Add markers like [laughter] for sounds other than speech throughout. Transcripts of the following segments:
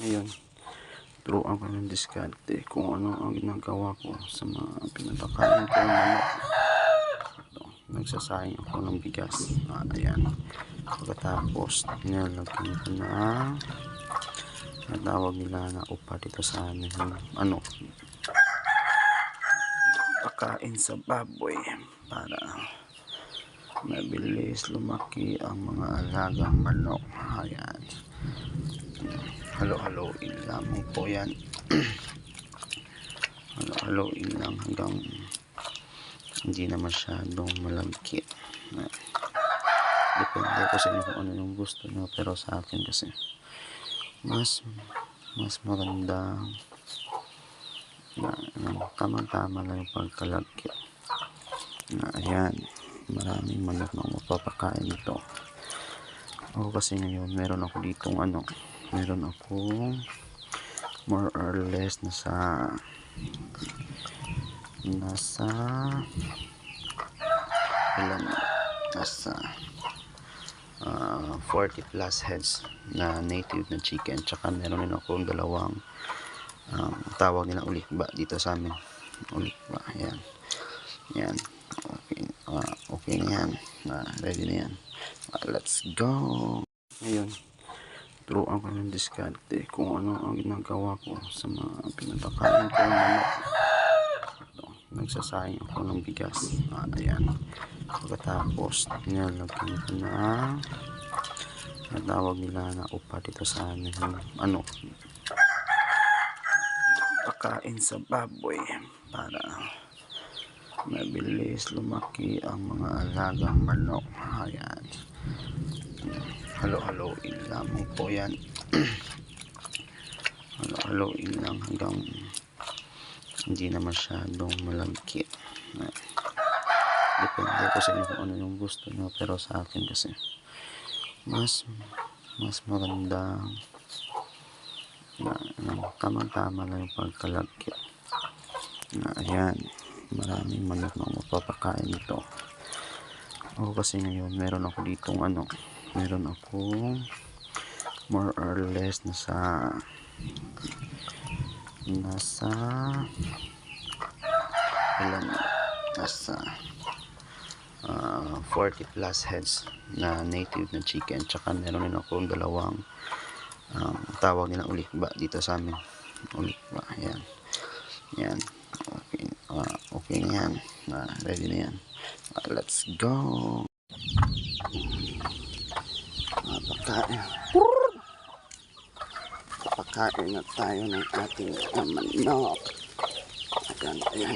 Ngayon, turuan ko ng diskarte kung ano ang ginagawa ko sa mga pinapakain ko ng manok. Nagsasayang ako ng bigas. Ah, ayan. Pagkatapos, nilalagyan ko na natawag nila na upa dito sa amin. Ano? Pakain sa baboy para mabilis lumaki ang mga alagang manok. Ayan. Halo-haloin lamang po yan. [clears throat] Halo-haloin lang hanggang hindi na masyadong malagkit. Ayan. Depende ko sa inyo kung ano yung gusto nyo. Pero sa akin kasi mas mas maganda na, na tamang-tama lang yung pagkalagkit. Na, ayan. Maraming manok na mapapakain ito. Ako kasi ngayon, meron ako ditong ano, meron akong more or less nasa nasa ilan nasa ah, 40 plus heads na native na chicken. Tsaka meron din akong dalawang um, tawag nila ulikba dito sa amin. Ulikba yan. Yan. Okay ah, okay na yan. Ah, ready na yan. Ah, let's go. Ngayon turuan ko ng diskarte kung ano ang ginagawa ko sa mga pinapakain ko ng manok. Ito, nagsasayang ako ng bigas. Ah, ayan. Pagkatapos nilalagyan ko na natawag nila na upa dito sa amin. Ano? Pakain sa baboy para mabilis lumaki ang mga alagang manok. Ayan halo-haloin lamang po yan. [clears throat] Halo-haloin lang hanggang hindi na masyadong malagkit depende ko sa inyo kung ano yung gusto nyo pero sa akin kasi mas mas maganda na, na tamang-tama lang yung pagkalagkit. Na ayan. Maraming manok na mapapakain ito. Ako kasi ngayon meron ako ditong ano meron akong more or less nasa nasa ilan nasa ah, 40 plus heads na native na chicken. Tsaka meron din akong dalawang um, tawag nila ulikba dito sa amin. Ulikba yan. Yan. Okay ah, okay na yan. Ah, ready na yan. Ah, let's go pagkain. Pagkain na tayo ng ating manok ayan ayan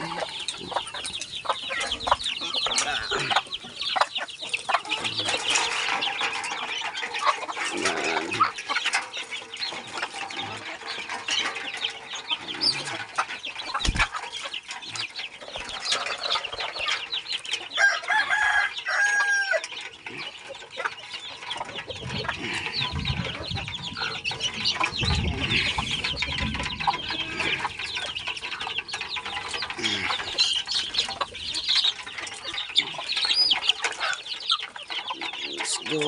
Go.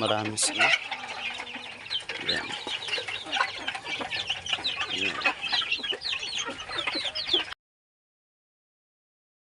Marami sila.